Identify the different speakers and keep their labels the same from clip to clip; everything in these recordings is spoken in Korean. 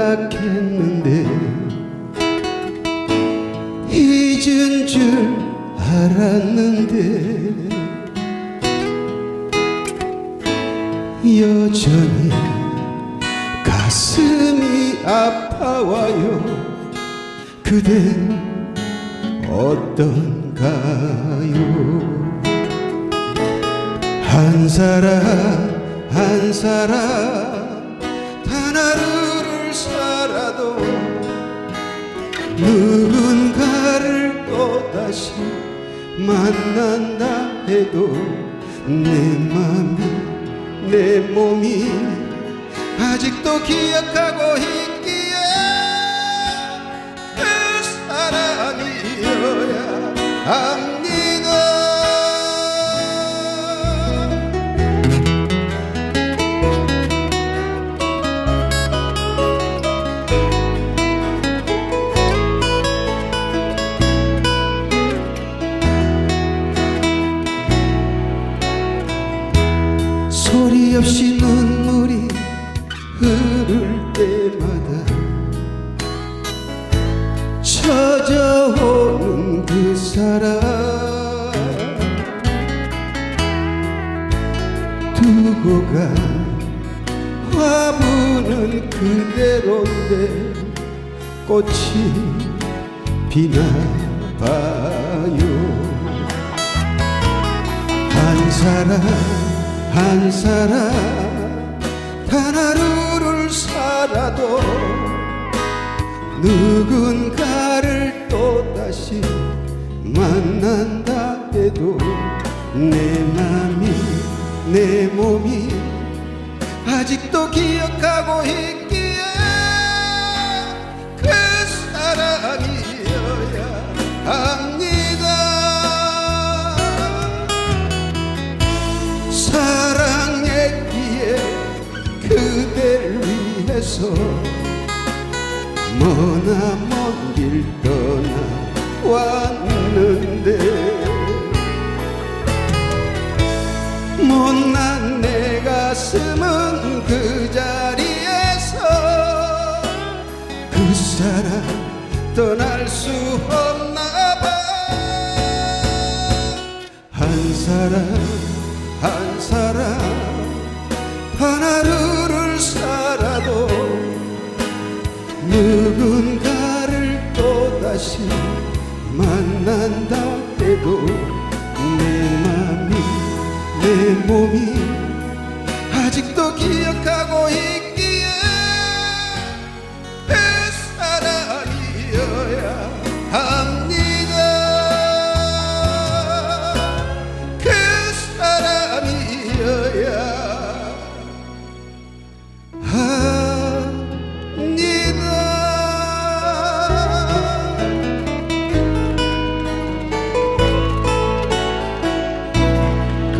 Speaker 1: 생각했는데 잊은 줄 알았는데 여전히 가슴이 아파와요. 그댄 어떤가요? 한 사람 한 사람 단 하루 를 살아도 누군가를 또다시 만난다 해도 내 맘이 내 몸이 아직도 기억하고 있기에 그 사람이어야 흐를 때마다 찾아오는 그 사람. 두고 간 화분은 그대로인데 꽃이 피나 봐요. 한 사람 한 사람 단 하루를 살아도 누군가를 또다시 만난다 해도 내 맘이 내 몸이 아직도 기억하고 있 위해서 머나 먼 길 떠나 왔는데 못난 내 가슴은 그 자리에서 그 사람 떠날 수 없나 봐 한 사람 만난다 해도 내 맘이 내 몸이 아직도 기억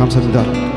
Speaker 1: vamos Dindar.